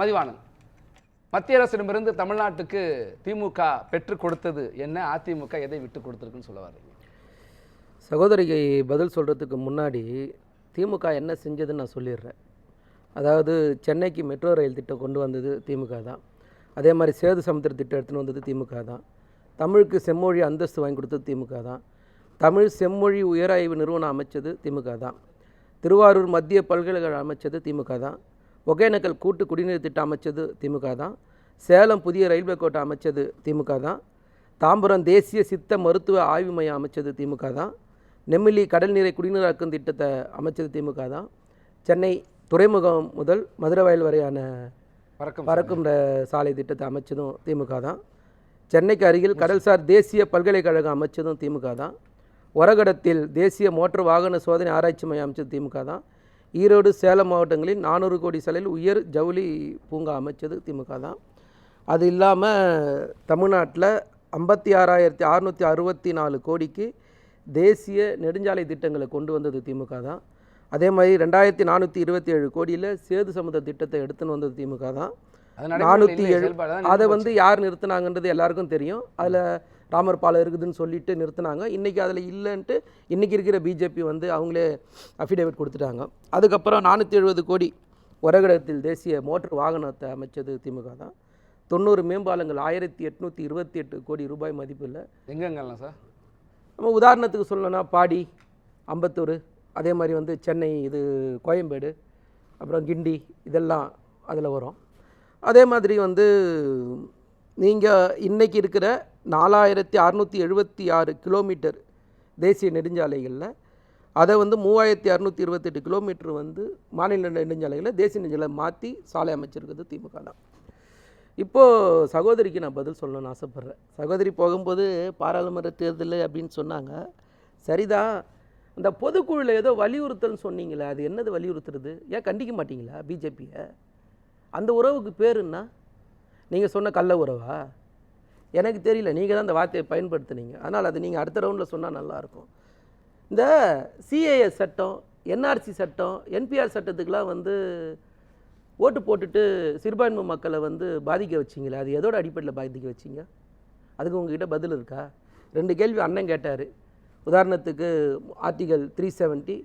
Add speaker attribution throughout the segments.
Speaker 1: மதிவாணன் மத்திய அரசிடமிருந்து தமிழ்நாட்டுக்கு திமுக பெற்றுக் கொடுத்தது என்ன? அதிமுக எதை விட்டு கொடுத்துருக்குன்னு சொல்ல வரீங்க
Speaker 2: சகோதரிக்கு பதில் சொல்கிறதுக்கு முன்னாடி திமுக என்ன செஞ்சதுன்னு நான் சொல்லிடுறேன். அதாவது சென்னைக்கு மெட்ரோ ரயில் திட்டம் கொண்டு வந்தது திமுக தான். அதே மாதிரி சேது சமுத்திர திட்டம் எடுத்துன்னு வந்தது திமுக தான். தமிழுக்கு செம்மொழி அந்தஸ்து வாங்கி கொடுத்தது திமுக தான். தமிழ் செம்மொழி உயராய்வு நிறுவனம் அமைச்சது திமுக தான். திருவாரூர் மத்திய பல்கலைக்கழகம் அமைச்சது திமுக தான். ஒகேனக்கல் கூட்டு குடிநீர் திட்டம் அமைச்சது திமுக தான். சேலம் புதிய ரயில்வே கோட்டை அமைச்சது திமுக தான். தாம்பரம் தேசிய சித்த மருத்துவ ஆய்வு மையம் அமைச்சது திமுக தான். நெம்மிலி கடல் நீரை குடிநீராக்கும் திட்டத்தை அமைச்சது திமுக தான். சென்னை துறைமுகம் முதல் மதுரை வயல் வரையான
Speaker 1: பறக்கும்
Speaker 2: பறக்கும் சாலை. திட்டத்தை அமைச்சதும் திமுக தான். சென்னைக்கு அருகில் கடல்சார் தேசிய பல்கலைக்கழகம் அமைச்சதும் திமுக தான். ஒரகடத்தில் தேசிய மோட்டார் வாகன சோதனை ஆராய்ச்சி மையம் அமைச்சது திமுக தான். ஈரோடு சேலம் மாவட்டங்களில் நானூறு கோடி செலவில் உயர் ஜவுளி பூங்கா அமைச்சது திமுக தான். அது இல்லாமல் தமிழ்நாட்டில் ஐம்பத்தி ஆறாயிரத்தி அறுநூற்றி அறுபத்தி நாலு கோடிக்கு தேசிய நெடுஞ்சாலை திட்டங்களை கொண்டு வந்தது திமுக தான். அதே மாதிரி ரெண்டாயிரத்தி நானூற்றி இருபத்தி ஏழு கோடியில் சேது சமுத்திர திட்டத்தை எடுத்துன்னு வந்தது திமுக தான். நானூற்றி ஏழு அதை வந்து யார் நிறுத்துனாங்கன்றது எல்லாருக்கும் தெரியும். அதில் ராமர் பாலம் இருக்குதுன்னு சொல்லிட்டு நிறுத்துனாங்க. இன்றைக்கி அதில் இல்லைன்ட்டு இன்றைக்கி இருக்கிற பிஜேபி வந்து அவங்களே அஃபிடேவிட் கொடுத்துட்டாங்க. அதுக்கப்புறம் நானூற்றி எழுபது கோடி ஒரகடத்தில் தேசிய மோட்டார் வாகனத்தை அமைச்சது திமுக தான். தொண்ணூறு மேம்பாலங்கள் ஆயிரத்தி எட்நூற்றி இருபத்தி எட்டு கோடி ரூபாய் மதிப்பில்.
Speaker 1: எங்கெங்கெல்லாம் சார்?
Speaker 2: நம்ம உதாரணத்துக்கு சொல்லணும்னா பாடி அம்பத்தூர் அதே மாதிரி வந்து சென்னை இது கோயம்பேடு அப்புறம் கிண்டி இதெல்லாம் அதில் வரும். அதே மாதிரி வந்து நீங்கள் இன்னைக்கு இருக்கிற நாலாயிரத்தி அறநூற்றி எழுபத்தி ஆறு கிலோமீட்டர் தேசிய நெடுஞ்சாலைகளில். அதை வந்து மூவாயிரத்தி அறநூற்றி இருபத்தெட்டு கிலோமீட்டர் வந்து மாநில நெடுஞ்சாலைகளில் தேசிய நெடுஞ்சாலை மாற்றி சாலை அமைச்சிருக்கிறது திமுக தான். இப்போது சகோதரிக்கு நான் பதில் சொல்லணும்னு ஆசைப்பட்றேன். சகோதரி போகும்போது பாராளுமன்ற தேர்தல் அப்படின்னு சொன்னாங்க. சரிதான் அந்த பொதுக்குழுவில் ஏதோ வலியுறுத்தல்னு சொன்னீங்களே அது என்னது வலியுறுத்துறது? ஏன் கண்டிக்க மாட்டீங்களா பிஜேபியை? அந்த உறவுக்கு பேருன்னா என்ன? நீங்கள் சொன்ன கள்ள உறவா? எனக்கு தெரியல நீங்கள் தான் அந்த வார்த்தையை பயன்படுத்துனீங்க. அதனால் அது நீங்கள் அடுத்த ரவுண்டில் சொன்னால் நல்லாயிருக்கும். இந்த சிஏஎஸ் சட்டம் என்ஆர்சி சட்டம் என்பிஆர் சட்டத்துக்கெலாம் வந்து ஓட்டு போட்டுட்டு சிறுபான்மை மக்களை வந்து பாதிக்க வச்சிங்களே அது எதோட அடிப்படையில் பாதிக்க வச்சிங்க? அதுக்கு உங்ககிட்ட பதில் இருக்கா? ரெண்டு கேள்வி அண்ணன் கேட்டார். உதாரணத்துக்கு ஆர்டிகல் த்ரீ செவன்ட்டி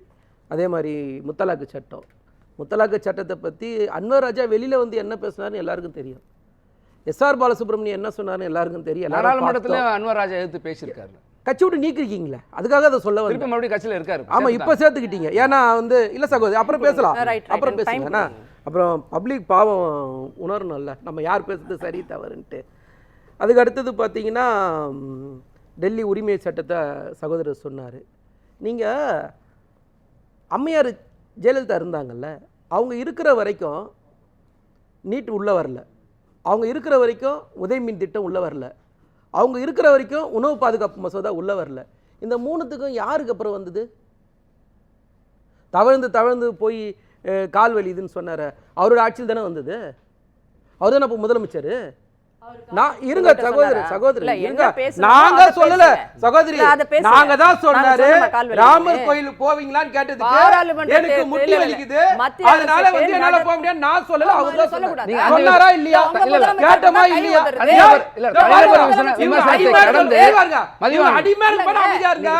Speaker 2: அதே மாதிரி முத்தலாக்கு சட்டம். முத்தலாக்கு சட்டத்தை பற்றி அன்வர் ராஜா வெளியில் வந்து என்ன பேசினாருன்னு எல்லாருக்கும் தெரியும். எஸ்ஆர் பாலசுப்ரமணியம் என்ன சொன்னார்னு எல்லாருக்கும் தெரியும்.
Speaker 1: நாடாளுமன்றத்துல. அன்வர் ராஜா எதிர்த்து பேசியிருக்காரு.
Speaker 2: கட்சி விட்டு நீக்கிருக்கீங்களே? அதுக்காக அதை சொல்ல வந்து
Speaker 1: மறுபடியும் கட்சியில இருக்காரு.
Speaker 2: ஆமா இப்போ சேர்த்துக்கிட்டீங்க. ஏன்னா வந்து இல்ல சகோதரி அப்புறம் பேசலாம். அப்புறம்
Speaker 3: எனக்கு time
Speaker 2: பேசுங்க. அப்புறம் பப்ளிக் பாவம் உணரணும்ல. நம்ம யார் பேசுறது சரி தவறுன்ட்டு. அதுக்கு அடுத்தது பார்த்தீங்கன்னா டெல்லி உரிமை சட்டத்தை சகோதரர் சொன்னார். நீங்கள் அம்மையார் ஜெயலலிதா இருந்தாங்கல்ல அவங்க இருக்கிற வரைக்கும் நீட் உள்ளே வரல. அவங்க இருக்கிற வரைக்கும் உதய் மின் திட்டம் உள்ளே வரல. அவங்க இருக்கிற வரைக்கும் உணவு பாதுகாப்பு மசோதா உள்ளே வரல. இந்த மூணுத்துக்கும் யாருக்கு அப்புறம் வந்தது? தவழ்ந்து தவழ்ந்து போய் கால் வலிதுன்னு சொன்னார்? அவரோட ஆட்சியில் தானே வந்தது? அவர் தானே அப்போ முதலமைச்சர்? நான் இருங்க சகோதரி? சகோதரி
Speaker 3: இல்ல,
Speaker 2: இருங்க நாங்க சொல்லல. சகோதரி. நாங்க தான் சொன்னாரு? ராமர் கோயிலுக்கு போவீங்களான்னு கேட்டதுக்கு எனக்கு முட்டி வலிக்குது அதனால வந்து என்னால போக முடியாது நான் சொல்லல அவர்
Speaker 3: இல்ல,
Speaker 2: தான். சொன்னாரு. சொன்னாரா இல்லையா கேட்டமா இல்லையா. அமைதியா இருங்க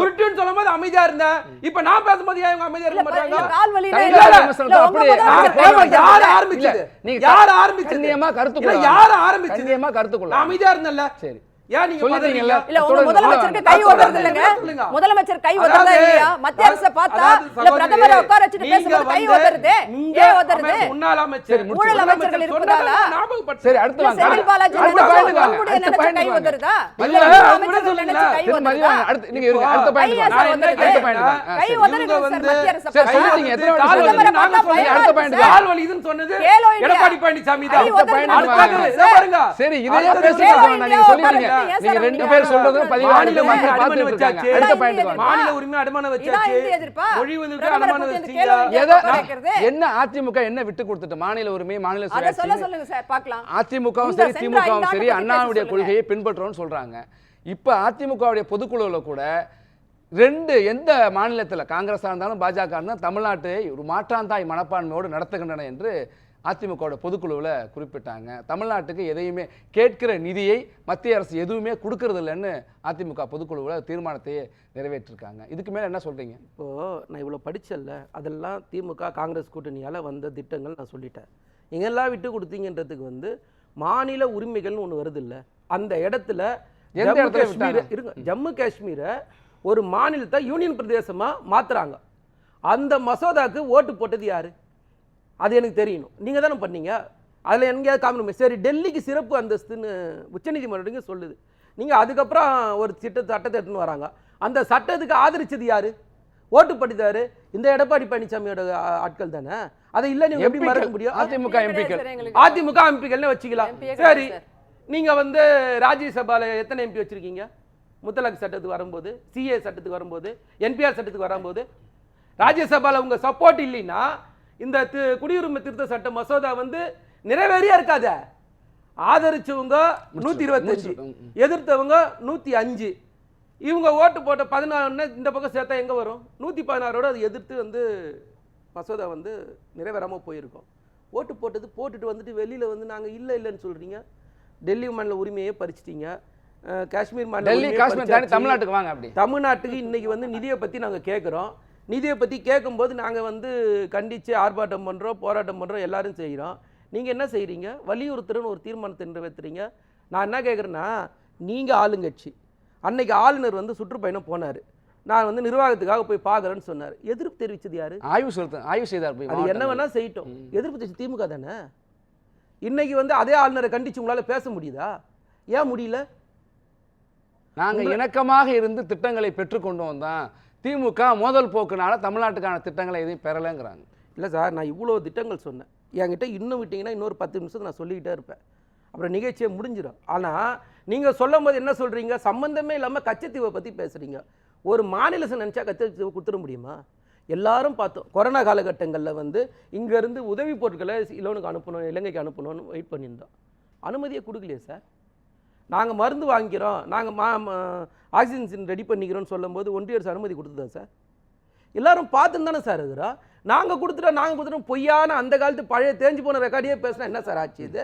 Speaker 2: உருட்டுன்னு சொல்லும்போது அமைதியா இருந்தேன் இப்ப நான் பேசும்போது இவங்க அமைதியா இருக்க மாட்டாங்க. யார் ஆரம்பிச்சது யார் ஆரம்பிச்சது. யார் ஆரம்பிச்சது
Speaker 1: கண்ணியமா கருத்து.
Speaker 2: நான் அமைதியா இருந்தேன்ல
Speaker 1: சரி
Speaker 2: ஏன் நீங்க?
Speaker 3: இல்ல உங்க முதலமைச்சருக்கு. கை இல்லைங்க
Speaker 2: சொல்லுங்க.
Speaker 3: முதலமைச்சர் கை உதறதா இல்லையா மத்திய அரசை பார்த்தா இல்ல பிரதமரை உட்கார வச்சுட்டு பேசும்போது கை ஏன்
Speaker 2: முன்னாள் அமைச்சர்
Speaker 3: அமைச்சர்கள்.
Speaker 1: சரி அடுத்து
Speaker 3: இல்ல,
Speaker 1: வாங்க
Speaker 3: செந்தில் பாலாஜி
Speaker 1: அடுத்த பாயிண்ட்
Speaker 3: கை?
Speaker 2: இல்ல, சொல்லுங்க.
Speaker 1: அடுத்து நீங்க இருங்க, அடுத்த
Speaker 2: நான் என்ன.
Speaker 1: அடுத்த சார்
Speaker 3: மத்திய அரசை
Speaker 1: சரி. எத்தனை வாட்டி சொல்லுங்க?
Speaker 2: நாங்க
Speaker 1: அடுத்த
Speaker 2: வலிக்குதுன்னு சொன்னது. எடப்பாடி பழனிசாமி தான்
Speaker 1: அடுத்த
Speaker 2: பாருங்க.
Speaker 1: சரி இதையே பேசிட்டு. நீங்க
Speaker 3: ஏன்
Speaker 1: நீங்க ரெண்டு பேர் சொல்றதும்
Speaker 2: அடமான வச்சாச்சு.
Speaker 1: அடுத்த பாயிண்ட்?
Speaker 2: மாநில உரிமை அடமான வச்சாச்சு அடமான.
Speaker 1: என்ன அதிமுக என்ன விட்டு கொடுத்துட்டு மாநில உரிமை மாநில
Speaker 3: அதை சொல்ல
Speaker 1: சுயாட்சி
Speaker 3: சொல்லுங்க சார் பார்க்கலாம்
Speaker 1: அதிமுகவும் சரி திமுகவும் சரி அண்ணாவுடைய. கொள்கையை பின்பற்றுறோம்னு சொல்றாங்க இப்ப அதிமுகவுடைய பொதுக்குழுவில் கூட ரெண்டு எந்த மாநிலத்தில் காங்கிரஸாக இருந்தாலும் பாஜக இருந்தாலும் தமிழ்நாட்டை ஒரு மாற்றாந்தாய் மனப்பான்மையோடு நடத்துகின்றன என்று அதிமுகவோட பொதுக்குழுவில் குறிப்பிட்டாங்க. தமிழ்நாட்டுக்கு எதையுமே கேட்கிற நிதியை மத்திய அரசு எதுவுமே கொடுக்கறது இல்லைன்னு அதிமுக பொதுக்குழுவில் தீர்மானத்தையே நிறைவேற்றிருக்காங்க. இதுக்கு மேலே என்ன சொல்றீங்க?
Speaker 2: இப்போது நான் இவ்வளோ படிச்சல்ல அதெல்லாம் திமுக காங்கிரஸ் கூட்டணியால் வந்த திட்டங்கள் நான் சொல்லிட்டேன். எங்கெல்லாம் விட்டு கொடுத்தீங்கன்றதுக்கு வந்து மாநில உரிமைகள்னு ஒன்று வருது இல்ல அந்த இடத்துல
Speaker 1: எந்த
Speaker 2: காஷ்மீரை? இருங்க ஜம்மு காஷ்மீரை ஒரு மாநிலத்தை யூனியன் பிரதேசமாக மாத்துறாங்க. அந்த மசோதாக்கு ஓட்டு போட்டது யாரு? அது எனக்கு தெரியணும். நீங்கள் தானே பண்ணீங்க. அதில் எங்கேயாவது காமிக்கணும் சரி டெல்லிக்கு சிறப்பு அந்தஸ்துன்னு உச்சநீதிமன்றம் சொல்லுது. நீங்கள் அதுக்கப்புறம் ஒரு திட்ட சட்டத்தை எடுத்துன்னு வராங்க. அந்த சட்டத்துக்கு ஆதரிச்சது யாரு? ஓட்டு படித்தாரு இந்த எடப்பாடி பழனிசாமியோட ஆட்கள் தானே. அதை இல்லை நீங்கள் எப்படி மறக்க முடியும்?
Speaker 1: அதிமுக எம்பிக்கள்.
Speaker 2: அதிமுக எம்பிக்கள்னு வச்சுக்கலாம். சரி
Speaker 3: கிடையாது சார்.
Speaker 2: நீங்க வந்து ராஜ்யசபால எத்தனை எம்பி வச்சிருக்கீங்க? முத்தலாக் சட்டத்துக்கு வரும்போது சிஏ சட்டத்துக்கு வரும்போது என்பிஆர் சட்டத்துக்கு வரும்போது ராஜ்யசபால உங்க சப்போர்ட் இல்லைன்னா இந்த குடியுரிமை திருத்த சட்ட மசோதா வந்து நிறைவேறியா இருக்காத? ஆதரிச்சவங்க நூத்தி இருபத்தஞ்சு. எதிர்த்தவங்க நூத்தி அஞ்சு. இவங்க ஓட்டு போட்ட பதினாறுன்னு இந்த பக்கம் சேர்த்தா எங்க வரும்? நூத்தி பதினாறோட அது எதிர்த்து வந்து மசோதா வந்து நிறைவேறாம போயிருக்கும். ஓட்டு போட்டது போட்டுட்டு வந்துட்டு வெளியில வந்து நாங்க இல்ல இல்லைன்னு சொல்றீங்க. டெல்லி மாநில உரிமையை பறிச்சிட்டீங்க. காஷ்மீர் மாநில.
Speaker 1: தமிழ்நாட்டுக்கு வாங்க அப்படி.
Speaker 2: தமிழ்நாட்டுக்கு இன்னைக்கு வந்து நிதியை பற்றி நாங்கள் கேட்குறோம் நிதியை பற்றி கேட்கும்போது நாங்கள் வந்து கண்டித்து ஆர்ப்பாட்டம் பண்ணுறோம் போராட்டம் பண்ணுறோம் எல்லாரும் செய்கிறோம் நீங்கள் என்ன செய்கிறீங்க வலியுறுத்துறன்னு ஒரு தீர்மானத்தை நிறைவேற்றுறீங்க நான் என்ன கேட்குறேன்னா நீங்கள் ஆளுங்கட்சி. அன்னைக்கு ஆளுநர் வந்து சுற்றுப்பயணம் போனார். நான் வந்து நிர்வாகத்துக்காக போய் பார்க்குறேன்னு சொன்னார். எதிர்ப்பு தெரிவிச்சது யாரு?
Speaker 1: ஆய்வு செலுத்து ஆய்வு செய்தார் போய்
Speaker 2: அது என்ன
Speaker 1: மாவட்டங்கள்ல.
Speaker 2: வேணா செய்யட்டும். எதிர்ப்பு தெரிவிச்சது திமுக தானே? இன்னைக்கு வந்து அதே ஆளுநரை கண்டிச்சு உங்களால பேச முடியுதா? ஏன் முடியல?
Speaker 1: நாங்க இணக்கமாக இருந்து திட்டங்களை பெற்றுக்கொண்டு வந்தோம் திமுக மோதல் போக்குனால தமிழ்நாட்டுக்கான திட்டங்களை எதையும் பெறலைங்கிறாங்க.
Speaker 2: இல்லை சார் நான் இவ்வளோ திட்டங்கள் சொன்னேன். என்கிட்ட இன்னும் விட்டீங்கன்னா இன்னொரு பத்து நிமிஷத்துக்கு நான் சொல்லிக்கிட்டே இருப்பேன். அப்புறம் நிகழ்ச்சியை முடிஞ்சிடும். ஆனால் நீங்கள் சொல்லும் போது என்ன சொல்கிறீங்க சம்மந்தமே இல்லாமல் கச்சத்தீவை பற்றி பேசுகிறீங்க ஒரு மாநிலத்தை நினச்சா கச்சத்தீவை கொடுத்துட முடியுமா? எல்லாரும் பார்த்தோம். கொரோனா காலகட்டங்களில் வந்து இங்கேருந்து உதவி பொருட்களை இலவனுக்கு அனுப்பணும் இலங்கைக்கு அனுப்பணும்னு வெயிட் பண்ணியிருந்தோம். அனுமதியை கொடுக்கலையே சார். நாங்கள் மருந்து வாங்கிக்கிறோம் நாங்கள் மா ஆக்சிஜன் ரெடி பண்ணிக்கிறோம்னு சொல்லும்போது ஒன்றிய அரசு அனுமதி கொடுத்ததா சார்? எல்லாரும் பார்த்துன்னு தானே சார் இருக்கிறோம். நாங்கள் கொடுத்துட்டோம் நாங்கள் கொடுத்துட்டோம். பொய்யான அந்த காலத்து பழைய தேஞ்சு போன ரெக்கார்டையே பேசினா என்ன சார் ஆச்சு இது?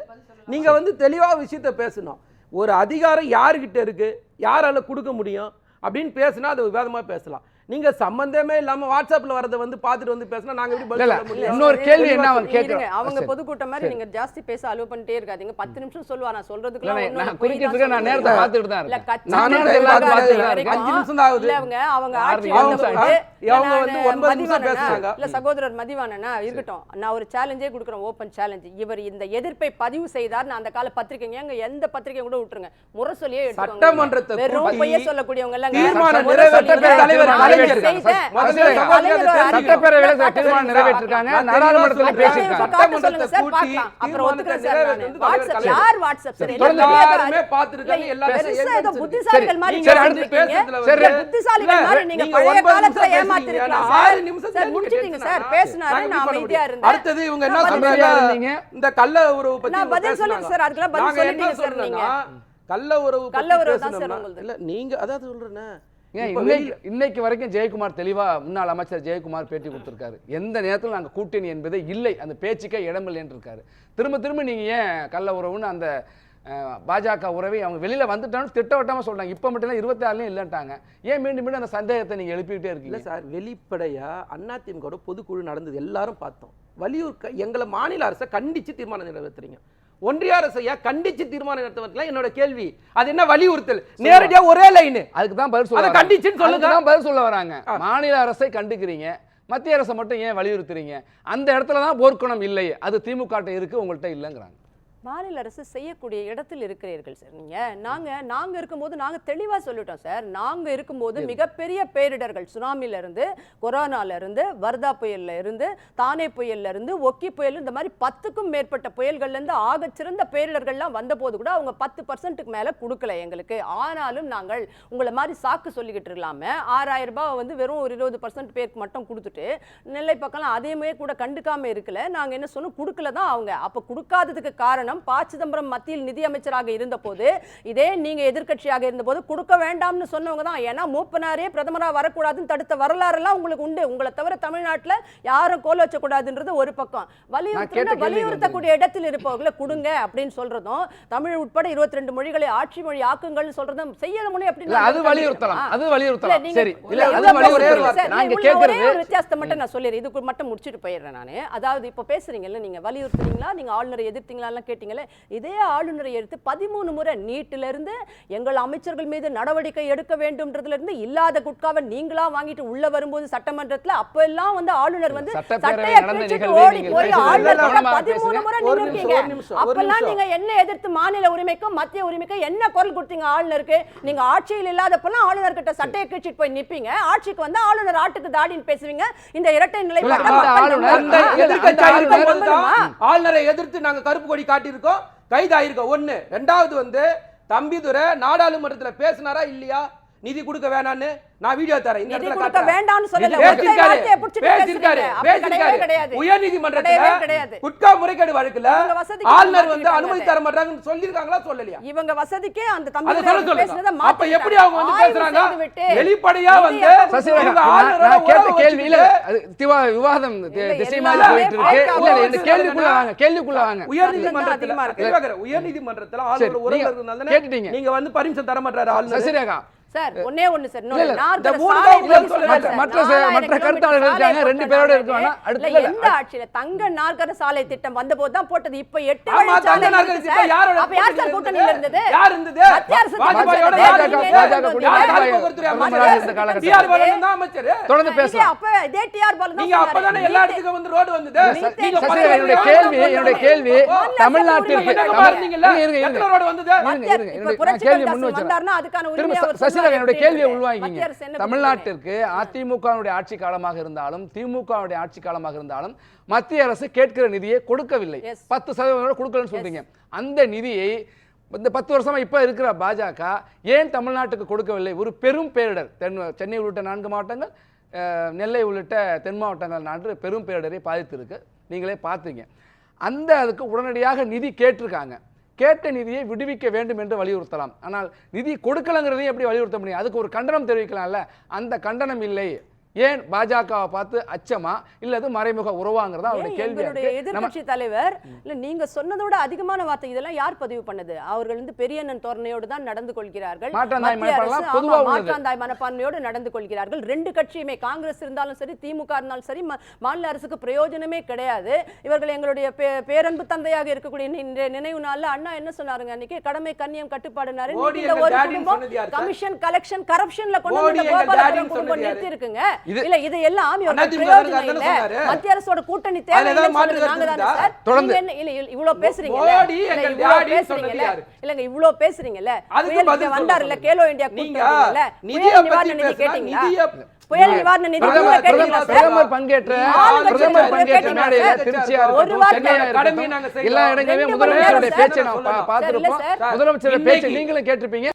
Speaker 2: நீங்கள் வந்து தெளிவாக விஷயத்த பேசணும். ஒரு அதிகாரம் யாருக்கிட்ட இருக்குது யாரால் கொடுக்க முடியும்? அப்படின்னு பேசினா அது விவாதமாக பேசலாம். நீங்க சம்பந்தமே இல்லாம வாட்ஸ்அப்ல வரதை வந்து பார்த்துட்டு வந்து பேசினா நாங்க எப்படி பதில்
Speaker 1: இல்ல.
Speaker 2: சொல்ல முடியும்?
Speaker 1: இன்னொரு கேள்வி என்ன அவன்
Speaker 3: இருங்க,
Speaker 1: கேட்கிறான்?
Speaker 3: அவங்க. பொதுக்கூட்டம் மாதிரி நீங்க ஜாஸ்தி பேச அலோவ் பண்ணிட்டே இருக்காதீங்க. பத்து நிமிஷம் சொல்லுவா நான் ஒண்ணும்
Speaker 1: நான் குறிக்கிறதுக்கு நான். நேரத்தை பார்த்துட்டு தான் இருக்கேன்.
Speaker 2: அஞ்சு நிமிஷம் தான் ஆகுது.
Speaker 3: இல்ல, அவங்க அவங்க ஆட்சி
Speaker 1: அவங்க
Speaker 3: வந்த
Speaker 1: அவங்க
Speaker 3: போது, இல்ல,
Speaker 2: அவங்க
Speaker 3: நானு
Speaker 2: வந்து ஒன்பது நிமிஷம்
Speaker 3: மதிவாணனா,
Speaker 2: பேசுனாங்க.
Speaker 3: இல்ல சகோதரர் மதிவானனா இருக்கட்டும். நான் ஒரு சேலஞ்சே கொடுக்குறேன் ஓப்பன் சேலஞ்ச் இவர் இந்த எதிர்ப்பை பதிவு செய்தார். நான் அந்த கால பத்திரிகைங்க எங்க எந்த பத்திரிகை கூட விட்டுருங்க. முரசொலியே எடுத்துக்கோங்க.
Speaker 2: சட்டமன்றத்தை.
Speaker 3: வெறும் பொய்ய சொல்லக்கூடியவங்க எல்லாம்
Speaker 2: தீர்மானம்
Speaker 3: முரசொலியில
Speaker 2: நிறைவேற்ற தலைவர்
Speaker 1: சட்டப்பேரவையில தீர்மானம். நிறைவேற்றிருக்காங்க நாடாளுமன்றத்தில்
Speaker 2: நீங்க
Speaker 3: நீங்க
Speaker 2: நீங்க நீங்க நாங்க. அடுத்தது இவங்க என்ன சொல்றாங்க. இந்த கள்ள உறவு பத்தி
Speaker 3: பதில் சொல்லுங்க. சார், அதுக்கெல்லாம் பதில்
Speaker 2: நாங்க
Speaker 3: சொல்லிட்டீங்க சார்
Speaker 2: சொல்றோம்னா, கள்ள உறவு
Speaker 3: கள்ள உறவு தான் சார் உங்களுது.
Speaker 2: இல்ல நீங்க அதாவது சொல்றேனே
Speaker 1: இன்னைக்கு வரைக்கும் ஜெயக்குமார் தெளிவா முன்னாள் அமைச்சர் ஜெயக்குமார் பேட்டி கொடுத்திருக்காரு. எந்த நேரத்தில் நாங்க கூட்டணி என்பதே இல்லை. அந்த பேச்சுக்கே இடமில்லைன்னு இருக்காரு. திரும்ப திரும்ப நீங்க ஏன் கள்ள உறவுன்னு அந்த பாஜக உறவை அவங்க வெளியில வந்துட்டான்னு திட்டவட்டமா சொல்றாங்க. இப்ப மட்டும் இருபத்தி ஆறுலயும் இல்லைன்ட்டாங்க. ஏன் மீண்டும் மீண்டும் அந்த சந்தேகத்தை நீங்க எழுப்பிக்கிட்டே
Speaker 2: இல்ல
Speaker 1: இருக்கீங்க
Speaker 2: சார் வெளிப்படையா அதிமுக பொதுக்குழு நடந்தது எல்லாரும் பார்த்தோம். வலியுறு க- எங்களை மாநில அரசை கண்டிச்சு தீர்மானம் நிறைவேற்றுறீங்க ஒன்றிய அரசையா கண்டிச்சு தீர்மானம் நிறைவேற்றலாம் என்னோட கேள்வி. அது என்ன வலியுறுத்தல்? நேரடியா ஒரே லைனு
Speaker 1: அதுக்கு தான் பதில் சொல்ல.
Speaker 2: கண்டிச்சுன்னு சொல்லுங்க.
Speaker 1: தான் பதில் சொல்ல வராங்க. மாநில அரசை கண்டிக்கிறீங்க. மத்திய அரசை மட்டும் ஏன் வலியுறுத்துறீங்க? அந்த இடத்துல தான் போர்க்குணம் இல்லை அது திமுக இருக்கு உங்கள்கிட்ட இல்லைங்கிறாங்க.
Speaker 3: மாநில அரசு செய்யக்கூடிய இடத்தில் இருக்கிறீர்கள் சார் நீங்க நாங்க நாங்க இருக்கும்போது நாங்க தெளிவா சொல்லிட்டோம் சார் நாங்க இருக்கும்போது மிகப்பெரிய பேரிடர்கள் சுனாமில இருந்து கொரோனால இருந்து வர்தா புயல்ல இருந்து தானே புயல்ல இருந்து ஒக்கி புயல் இந்த மாதிரி பத்துக்கும் மேற்பட்ட புயல்கள்ல இருந்து ஆகச்சிறந்த பேரிடர்கள்லாம் வந்தபோது கூட அவங்க பத்து பர்சன்ட்டுக்கு மேல கொடுக்கல எங்களுக்கு. ஆனாலும் நாங்கள் உங்களை மாதிரி சாக்கு சொல்லிக்கிட்டு இருக்கலாம. ஆறாயிரம் ரூபாய் வந்து வெறும் ஒரு இருபது பர்சன்ட் பேருக்கு மட்டும் கொடுத்துட்டு நெல்லை பக்கம்லாம் அதேமே கூட கண்டுக்காம இருக்கல. நாங்க என்ன சொன்னோம்? கொடுக்கல தான் அவங்க. அப்ப கொடுக்காததுக்கு காரணம் சிதம்பரம் ப சிதம்பரம் மத்தியில் நிதியமைச்சராக இருந்தபோது இதே நீங்க எதிர்க்கட்சியாக இருந்தபோது கொடுக்க வேண்டாம்னு சொன்னவங்க தான். ஏன்னா மூப்பனாரே பிரதமரா வரக்கூடாதுன்னு தடுத்த வரலாறெல்லாம் உங்களுக்கு உண்டு. உங்களை தவிர தமிழ்நாட்டுல யாரும் கோல வச்சக்கூடாதுன்றது ஒரு பக்கம்.
Speaker 1: கேட்ட
Speaker 3: வலியுறுத்த வலியுறுத்தக்கூடிய இடத்தில் இருப்பவர்களை கொடுங்க அப்படின்னு சொல்றதும் தமிழ் உட்பட இருபத்தி ரெண்டு மொழிகளை ஆட்சி மொழி ஆக்குங்கள்னு சொல்றதும் மொழி
Speaker 1: இல்ல
Speaker 3: அப்படின்னு
Speaker 1: அது வலியுறுத்தலாம். அது வலியுறுத்தலாம். சரி. இல்ல அது வலியுறுத்தலாம் நாங்க
Speaker 3: ஒரே
Speaker 1: கேக்குறது
Speaker 3: ஒரு வித்தியாசத்தை மட்டும் நான் சொல்லிடுறேன். இதுக்கு மட்டும் முடிச்சுட்டு போயிடுறேன் நானு. அதாவது இப்போ பேசுறீங்கல்ல நீங்க வலியுறுத்துறீங்களா நீங்க ஆளுநரை எதிர்த்தீங்களா எல்லாம் கேட்டீங்கல்ல இதே ஆளுநரை எடுத்து பதிமூணு முறை நீட்டில இருந்து எங்கள் அமைச்சர்கள் மீது நடவடிக்கை எடுக்க வேண்டும்ன்றதுல இருந்து இல்லாத குட்காவை நீங்களா வாங்கிட்டு உள்ள வரும்போது சட்டமன்றத்துல அப்ப எல்லாம் வந்து ஆளுநர் வந்து சட்டையை கிழிச்சிட்டு ஓடி போய் ஆளுநர் கிட்ட பதிமூணு. முறை
Speaker 2: ஒரு
Speaker 3: அப்பெல்லாம். நீங்க என்ன எதிர்த்து மாநில உரிமைக்கும் மத்திய உரிமைக்கும் என்ன குரல் கொடுத்தீங்க ஆளுநருக்கு நீங்க ஆட்சியில் இல்லாதப்பெல்லாம் ஆளுநர் கிட்ட சட்டையை கிழிச்சிட்டு போய் நிப்பீங்க ஆட்சிக்கு வந்து ஆளுநர் ஆட்டுக்கு தாடின்னு பேசுவீங்க இந்த இரட்டை நிலை
Speaker 1: ஆளுநர்
Speaker 2: எதிர்த்து நாங்க கருப்பு கொடி இருக்கோம் கைதாயிருக்கோம். ஒன்று ரெண்டாவது வந்து தம்பிதுரை நாடாளுமன்றத்தில் பேசினாரா இல்லையா? நிதி கொடுக்க வேணான்னு நான் வீடியோ தரேன் இந்த
Speaker 3: நிதி
Speaker 2: இடத்துல
Speaker 3: கொடுக்க. வேண்டாம்னு சொல்லல.
Speaker 2: நிதி
Speaker 3: ஒற்றை
Speaker 2: பேசியிருக்காரு,
Speaker 3: வார்த்தையை பிடிச்சிட்டு
Speaker 2: பேசியிருக்காரு,
Speaker 3: பேசுறீங்க. அப்படி
Speaker 2: பேசியிருக்காரு.
Speaker 3: கிடையவே கிடையாது.
Speaker 2: உயர்நீதிமன்றத்துல
Speaker 3: கிடையவே கிடையாது.
Speaker 2: குட்கா முறைகேடு வழக்குல ஆளுநர் வந்து அனுமதி. தர மாட்டாங்கன்னு சொல்லியிருக்காங்களா சொல்லலையா
Speaker 3: இவங்க வசதிக்கே அந்த தம்பி பேசுனதை
Speaker 2: அப்ப எப்படி அவங்க வந்து பேசுறாங்க வெளிப்படையா
Speaker 3: நிதி
Speaker 2: வந்து
Speaker 1: நான் கேட்ட
Speaker 2: உறவை
Speaker 1: கேள்வி இல்ல
Speaker 2: வச்சுக்கிட்டு
Speaker 1: அது திவா விவாதம் திசை மாதிரி போயிட்டு இருக்கு இல்ல இல்ல இந்த கேள்விக்குள்ள. வாங்க கேள்விக்குள்ள வாங்க
Speaker 3: இருக்கு.
Speaker 2: தெளிவாக உயர்நீதிமன்றத்துல
Speaker 1: சரி,
Speaker 2: ஆளுநர் இருந்தாலும்
Speaker 1: கேட்டுட்டீங்க.
Speaker 2: நீங்க வந்து பர்மிஷன் தர மாட்டாரு ஆளுநர்
Speaker 1: சசிரேகா
Speaker 3: சார் ஒண்ணே ஒண்ணு சார் சாலை.
Speaker 1: மற்ற மற்ற கருத்தாளர்கள்
Speaker 3: சாலை
Speaker 1: இருக்காங்க. ரெண்டு பேரோட
Speaker 3: நாடு.
Speaker 1: இருக்கு வேணா. அடுத்து
Speaker 3: எந்த ஆட்சியில தங்க நாற்கர சாலை திட்டம் வந்தபோது தான் போட்டது இப்ப எட்டு சார்.
Speaker 2: யாரோட
Speaker 3: அப்ப யார் சார் கூட்டணியில இருந்தது
Speaker 2: யார் இருந்தது
Speaker 3: மத்திய அரசு
Speaker 1: தொடர்ந்து பேசலாம்
Speaker 3: அப்ப இதே டிஆர் பாலு
Speaker 2: நீங்க. அப்பதானே எல்லா இடத்துக்கும் வந்து ரோடு வந்தது
Speaker 1: என்னுடைய
Speaker 2: வருஷம்
Speaker 1: கேள்வி என்னுடைய
Speaker 2: பண்ணீங்க.
Speaker 1: கேள்வி தமிழ்நாட்டிற்கு? இருங்க, இருங்க,
Speaker 2: ரோடு வந்தது
Speaker 1: கேள்வி முன் வச்சிடறேன்.
Speaker 3: வந்தாருன்னா அதுக்கான உரிமையை
Speaker 1: என்னுடைய கேள்வியை? உள்வாங்கிங்க தமிழ்நாட்டிற்கு அதிமுகவுடைய ஆட்சி காலமாக இருந்தாலும் திமுகவுடைய ஆட்சி காலமாக இருந்தாலும் மத்திய அரசு கேட்கிற நிதியை கொடுக்கவில்லை. பத்து சதவீதம் கொடுக்கலன்னு சொல்றீங்க. அந்த நிதியை இந்த பத்து வருஷமா இப்ப இருக்கிற பாஜக ஏன் தமிழ்நாட்டுக்கு கொடுக்கவில்லை? ஒரு பெரும் பேரிடர். தென் சென்னை உள்ளிட்ட நான்கு மாவட்டங்கள் நெல்லை உள்ளிட்ட தென் மாவட்டங்கள் நாட்டு பெரும் பேரிடரை பாதித்திருக்கு. நீங்களே பார்த்தீங்க. அந்த அதுக்கு உடனடியாக நிதி கேட்டிருக்காங்க. கேட்ட நிதியை விடுவிக்க வேண்டும் என்று வலியுறுத்தலாம். ஆனால் நிதி கொடுக்கலங்கிறதையும் எப்படி வலியுறுத்த முடியும்? அதுக்கு ஒரு கண்டனம் தெரிவிக்கலாம்ல? அந்த கண்டனம் இல்லை. ஏன் பாஜகவை பார்த்து அச்சமா? இல்லது மறைமுக உறவாங்கிறதா அவருடைய நம்ம
Speaker 3: எதிர்க்கட்சி தலைவர்? இல்ல நீங்க சொன்னதோட அதிகமான வார்த்தை இதெல்லாம் யார் பதிவு பண்ணது? அவர்கள் வந்து பெரியண்ணன் தோரணையோடு தான் நடந்து கொள்கிறார்கள்.
Speaker 1: மாற்றாந்தாய்
Speaker 3: மனப்பான்மையோடு நடந்து கொள்கிறார்கள். ரெண்டு கட்சியுமே காங்கிரஸ் இருந்தாலும் சரி திமுக இருந்தாலும் சரி மாநில அரசுக்கு பிரயோஜனமே கிடையாது. இவர்கள் எங்களுடைய பே- பேரன்பு தந்தையாக இருக்கக்கூடிய நினைவு நாள்ல அண்ணா என்ன சொன்னாருங்க அன்னைக்கு? கடமை கண்ணியம் கட்டுப்பாடுனாரு. ஒரு குடும்பம்? கமிஷன் கலெக்ஷன் கரப்ஷன்ல கொண்டு வந்து கோபாலபுரம் குடும்பம்? நிறுத்தி இருக்குங்க இல்ல இது எல்லாம்? மத்திய அரசோட கூட்டணி? சார்?
Speaker 1: தொடர்ந்து.
Speaker 3: பேசுறீங்கல்ல?
Speaker 2: யாரு?
Speaker 3: இல்லங்க இவ்ளோ பேசுறீங்கல்ல? வந்தாருல்ல. கேலோ இந்தியா புயல்
Speaker 2: பத்தி
Speaker 3: நிவாரண நிதி கேட்டீங்களா? புயல் நிவாரண நிதி
Speaker 1: பிரதமர் பங்கேற்ற பிரதமர் பங்கேற்ற மேடையில. எல்லா இடங்களிலும் முதலமைச்சருடைய பேச்சை பார்த்திருப்போம். முதலமைச்சருடைய
Speaker 2: இன்னைக்கு-
Speaker 1: நீங்களும் கேட்டிருப்பீங்க.